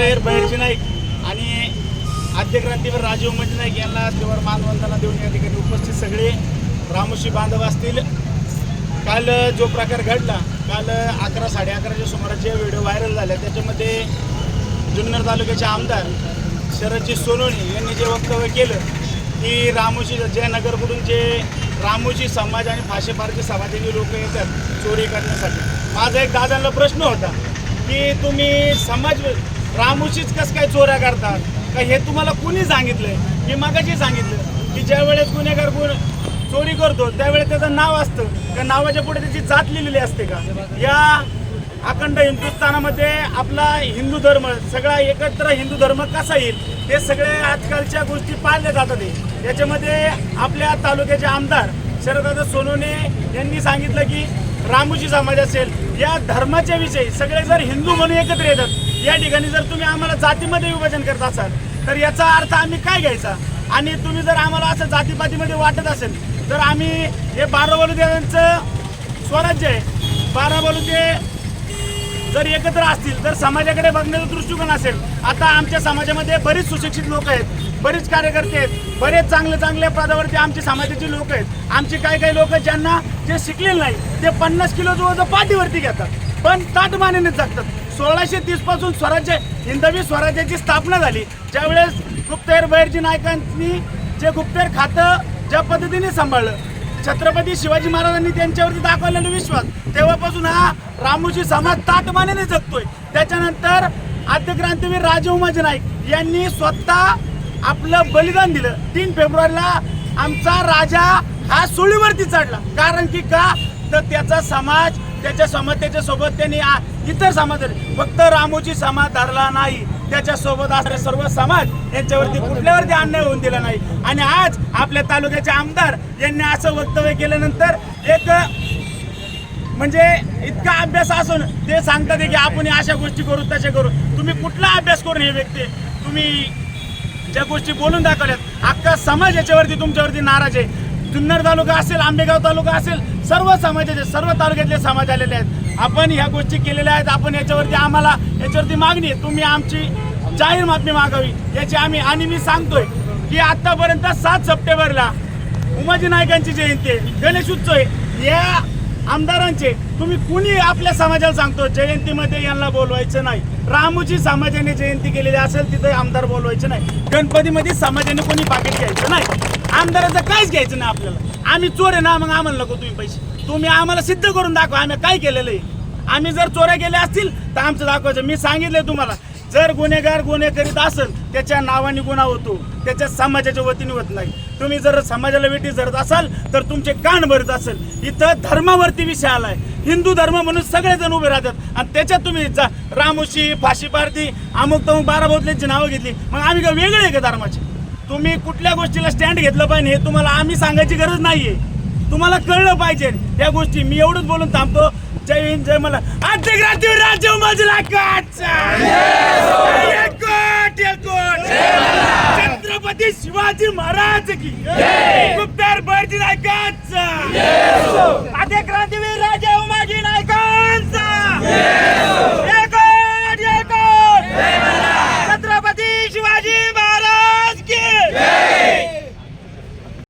हेर बहिर्जी नाईक. आणि आद्यक्रांतीवर राजीव मंजी नाईक यांना त्यावर मानवंदना देऊन या ठिकाणी उपस्थित सगळे रामोशी बांधव असतील. काल जो प्रकार घडला काल अकरा साडे अकराच्या सुमारास जे व्हिडिओ व्हायरल झाले. त्याच्यामध्ये जुन्नर तालुक्याचे आमदार शरदजी सोनवणे यांनी जे वक्तव्य केलं की रामोशी जयनगरकडून जे रामोशी समाज आणि फाशे समाजाची लोक येतात चोरी करण्यासाठी. माझा एक दादांना प्रश्न होता की तुम्ही समाज रामोशीच कसं काय चोऱ्या करतात? का हे तुम्हाला कुणी सांगितलंय? मी मागाशी सांगितलं की ज्या वेळेस गुन्हेगार गुण चोरी करतो त्यावेळेस त्याचं नाव असतं. त्या नावाच्या पुढे त्याची जात लिहिलेली असते का? या अखंड हिंदुस्थानामध्ये आपला हिंदू धर्म सगळा एकत्र हिंदू धर्म कसा येईल हे सगळे आजकालच्या गोष्टी पाळल्या जातात याच्यामध्ये आपल्या तालुक्याचे आमदार शरददादा सोनोने यांनी सांगितलं की रामोजी समाज असेल या धर्माच्या विषयी सगळे जर हिंदू म्हणून एकत्र येतात या ठिकाणी जर तुम्ही आम्हाला जातीमध्ये विभाजन करत असाल तर याचा अर्थ आम्ही काय घ्यायचा? आणि तुम्ही जर आम्हाला असं जातीपातीमध्ये वाटत असेल तर आम्ही हे बारा बलुद्यांचं स्वराज्य आहे. बारा जर एकत्र असतील तर समाजाकडे बघण्याचा दृष्टिकोन असेल. आता आमच्या समाजामध्ये बरीच सुशिक्षित लोक आहेत बरीच कार्यकर्ते आहेत बरेच चांगले चांगल्या पदावरती आमचे समाजाचे लोक आहेत. आमचे काही काही लोक ज्यांना जे शिकलेले नाही ते पन्नास किलो जवळ पाठीवरती घेतात. पण ताटमानेने जगतात. सोळाशे तीसपासून स्वराज्य हिंदवी स्वराज्याची स्थापना झाली. ज्यावेळेस गुप्तहेर बहिर्जी नायकांनी जे गुप्तहेर खातं ज्या पद्धतीने सांभाळलं छत्रपती शिवाजी महाराजांनी त्यांच्यावरती दाखवलेला विश्वास तेव्हापासून हा रामोजी समाज ताटमानेने जगतोय. त्याच्यानंतर आद्य क्रांतीवीर राजे उमाजी नाईक यांनी स्वतः आपलं बलिदान दिलं. तीन फेब्रुवारीला आमचा राजा हा सुळीवरती चढला. कारण की का? तर त्याचा समाज त्याच्या समतेच्या सोबत त्यांनी इतर समाज फक्त रामोजी समाज धरला नाही. त्याच्यासोबत असणारे सर्व समाज यांच्यावरती कुठल्यावरती अन्याय होऊन दिला नाही. आणि आज आपल्या तालुक्याचे आमदार यांनी असं वक्तव्य केल्यानंतर एक म्हणजे इतका अभ्यास असून ते सांगतात की आपण अशा गोष्टी करू तशा करू. तुम्ही कुठला अभ्यास करून हे व्यक्ती तुम्ही ज्या गोष्टी बोलून दाखवल्यात अख्खा समाज याच्यावरती तुमच्यावरती नाराज आहे. जुन्नर तालुका असेल आंबेगाव तालुका असेल सर्व समाजाचे सर्व तालुक्यातले समाज आलेले आहेत. आपण ह्या गोष्टी केलेल्या आहेत. आपण याच्यावरती आम्हाला याच्यावरती मागणी आहे. तुम्ही आमची जाहीर बातमी मागावी. याची आम्ही आणि मी सांगतोय की आतापर्यंत सात सप्टेंबरला उमाजी नायकांची जयंती आहे. गणेश उत्सव आहे. या आमदारांचे तुम्ही कुणी आपल्या समाजाला सांगतो जयंतीमध्ये यांना बोलवायचं नाही. रामूजी समाजाने जयंती केलेली असेल तिथे आमदार बोलवायचे नाही. गणपतीमध्ये समाजाने कोणी पाकिट घ्यायचं नाही. आमदाराचं काहीच घ्यायचं नाही आपल्याला. आम्ही चोर आहे ना मग आम्हाला नको तुम्ही पैसे. तुम्ही आम्हाला सिद्ध करून दाखवा आम्ही काय केलेलं आहे? आम्ही जर चोऱ्या केल्या असतील तर आमचं दाखवायचं. मी सांगितलंय तुम्हाला जर गुन्हेगार गुन्हे करीत असेल त्याच्या नावाने गुन्हा होतो त्याच्या समाजाच्या वतीने होत नाही. तुम्ही जर समाजाला वेटी धरत असाल तर तुमचे कान भरत असेल. इथं धर्मावरती विषय आलाय. हिंदू धर्म म्हणून सगळेजण उभे राहतात. आणि त्याच्यात तुम्ही जा. रामोशी फाशी पारती अमुक तमुक बारा बोतल्यांची नावं घेतली. मग आम्ही का वेगळे आहे का धर्माचे? तुम्ही कुठल्या गोष्टीला स्टँड घेतलं पाहिजे हे तुम्हाला आम्ही सांगायची गरज नाहीये. तुम्हाला कळलं पाहिजे या गोष्टी. मी एवढंच बोलून थांबतो. जय हिंद जय मला आजच्या क्रांतीवर राज्य माझला छत्रपती शिवाजी महाराज की! गुप्तार बर्जी नायकाचा आद्य क्रांती